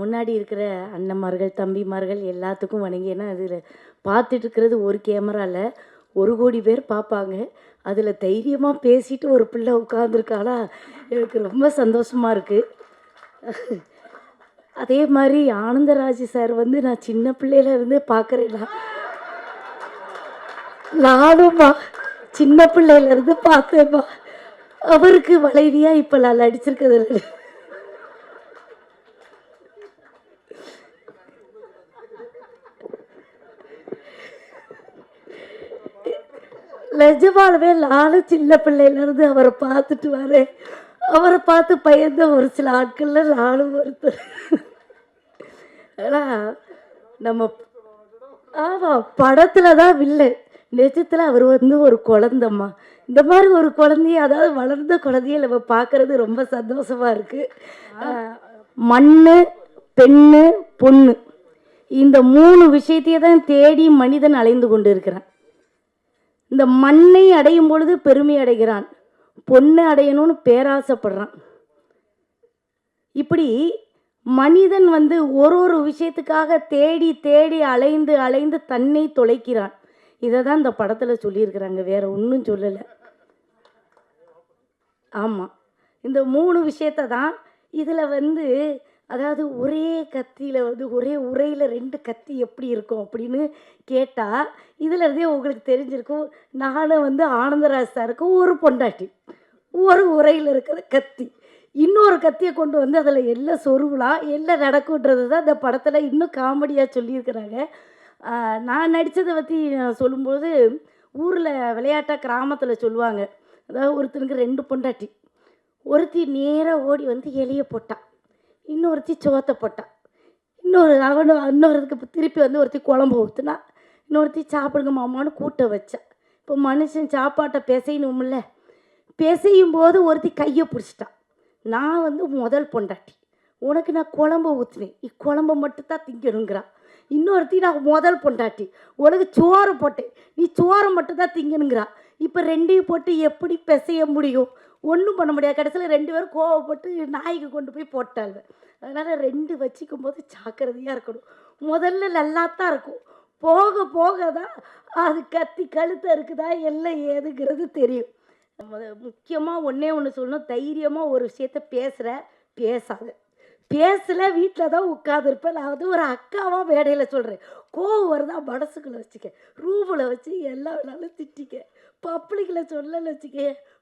முன்னாடி இருக்கிற அண்ணன்மார்கள் தம்பிமார்கள் எல்லாத்துக்கும் வணங்கி ஏன்னா அதில் பார்த்துட்டு இருக்கிறது ஒரு கேமராவில் ஒரு கோடி பேர் பார்ப்பாங்க. அதில் தைரியமாக பேசிட்டு ஒரு பிள்ளை உட்காந்துருக்காளா எனக்கு ரொம்ப சந்தோஷமாக இருக்குது அதே மாதிரி ஆனந்தராஜ் சார் வந்து நான் சின்ன பிள்ளையில இருந்தே பார்க்குறேன் நானும்மா சின்ன பிள்ளையில பார்த்தேன்ப்பா பார்த்தேம்மா. அவருக்கு வளைவியாக இப்போ நான் நடிச்சிருக்கிறது நிஜமாலுமே நானும் சின்ன பிள்ளையிலேருந்து அவரை பார்த்துட்டு வரேன். அவரை பார்த்து பயந்த ஒரு சில ஆட்களில் நானும் ஒருத்தர். ஆனால் நம்ம ஆமாம் படத்தில் தான் வில்லை நிஜத்தில் அவர் வந்து ஒரு குழந்தம்மா. இந்த மாதிரி ஒரு குழந்தைய அதாவது வளர்ந்த குழந்தைய நம்ம பார்க்கறது ரொம்ப சந்தோஷமாக இருக்குது மண் பெண்ணு பொண்ணு. இந்த மூணு விஷயத்தையே தான் தேடி மனிதன் அலைந்து கொண்டு இருக்கிறான் இந்த மண்ணை அடையும் பொழுது பெருமை அடைகிறான். பொண்ணை அடையணும்னு பேராசைப்படுறான். இப்படி மனிதன் வந்து ஒரு ஒரு விஷயத்துக்காக தேடி தேடி அலைந்து அலைந்து தன்னை தொலைக்கிறான். இதை தான் இந்த படத்தில் சொல்லியிருக்கிறாங்க. வேற ஒன்றும் சொல்லலை. ஆமாம் இந்த மூணு விஷயத்த தான் இதில் வந்து அதாவது ஒரே கத்தியில் வந்து ஒரே உரையில் ரெண்டு கத்தி எப்படி இருக்கும் அப்படின்னு கேட்டால் இதில் இருந்தே உங்களுக்கு தெரிஞ்சிருக்கும். நானும் வந்து ஆனந்தராஜ் சாருக்கு ஒரு பொண்டாட்டி ஒரு உரையில் இருக்கிற கத்தி. இன்னொரு கத்தியை கொண்டு வந்து அதில் எல்லாம் சொருவலாம் எல்லாம் நடக்குன்றது தான் இந்த படத்தில் இன்னும் காமெடியாக சொல்லியிருக்கிறாங்க. நான் நடித்ததை பற்றி சொல்லும்போது ஊரில் விளையாட்டாக கிராமத்தில் சொல்லுவாங்க. அதாவது ஒருத்தனுக்கு ரெண்டு பொண்டாட்டி ஒருத்தி நேராக ஓடி வந்து எலியை போட்டான் இன்னொருத்தி சோத்தை போட்டான் இன்னொரு அவனு இன்னொருத்துக்கு திருப்பி வந்து ஒருத்தி குழம்பு ஊற்றுனா இன்னொருத்தி சாப்பிடுங்க மாமான்னு கூட்ட வச்சா. இப்போ மனுஷன் சாப்பாட்டை பிசையணும்ல பிசையும் போது ஒருத்தி கையை பிடிச்சிட்டான் நான் வந்து முதல் பொண்டாட்டி. உனக்கு நான் குழம்பு ஊற்றுனேன் இக்குழம்ப மட்டும்தான் திங்கணுங்கிறான். இன்னொருத்தி நான் முதல் பொண்டாட்டி. உனக்கு சோறு போட்டேன். நீ சோறை மட்டும்தான் திங்கணுங்கிறா இப்போ ரெண்டையும் போட்டு எப்படி பிசைய முடியும்? ஒன்றும் பண்ண முடியாது. கடைசியில் ரெண்டு பேரும் கோவப்பட்டு நாய்க்கு கொண்டு போய் போட்டாங்க அதனால் ரெண்டு வச்சுக்கும் போது ஜாக்கிரதையாக இருக்கணும். முதல்ல நல்லா தான் இருக்கும். போக போக தான் அது கத்தி கழுத்தை இருக்குதா எல்லாம் ஏதுங்கிறது தெரியும். முக்கியமாக ஒன்றே ஒன்று சொல்லணும். தைரியமாக ஒரு விஷயத்த பேசுகிற பேசாது. பேசல வீட்டில் தான் உட்காந்துருப்பேன் நான் வந்து ஒரு அக்காவாக வேடையில் சொல்கிறேன் கோவம் வருதா மனசுக்குள்ளே வச்சுக்க. ரூமில் வச்சு எல்லா வேணாலும் திட்டிக்க. பப்ளிக்கில் சொல்லலை வச்சுக்க.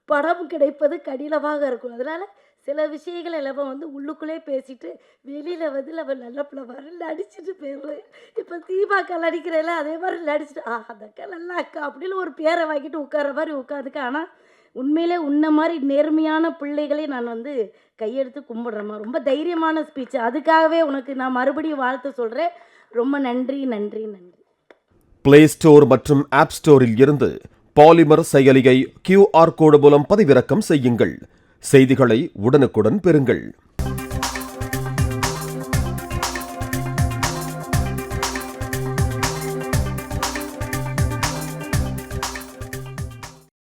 படம் கிடைப்பது கடினமாக இருக்கும். அதனால் சில விஷயங்களை நம்ம வந்து உள்ளுக்குள்ளே பேசிட்டு வெளியில் வந்து நம்ம நல்ல பிள்ளை வர நடிச்சிட்டு போயிடுறேன். இப்போ தீபாக்கா நடிக்கிறேன்ல அதே மாதிரி நடிச்சிட்டு ஆ அந்த அக்கா நல்ல அக்கா அப்படின்னு ஒரு பேரை வாங்கிட்டு உட்கார மாதிரி உட்காந்துக்க. ஆனால் உண்மையிலே உன்ன மாதிரி நேர்மையான பிள்ளைகளை நான் வந்து கையெடுத்து கும்பிடுறேம்மா. ரொம்ப தைரியமான ஸ்பீச் அதுக்காகவே உனக்கு நான் மறுபடியும் வாழ்த்து சொல்கிறேன் ரொம்ப நன்றி நன்றி நன்றி. பிளே ஸ்டோர் மற்றும் ஆப் ஸ்டோரில் இருந்து பாலிமர் செயலியை கியூஆர் கோடு மூலம் பதிவிறக்கம் செய்யுங்கள். செய்திகளை உடனுக்குடன் பெறுங்கள்.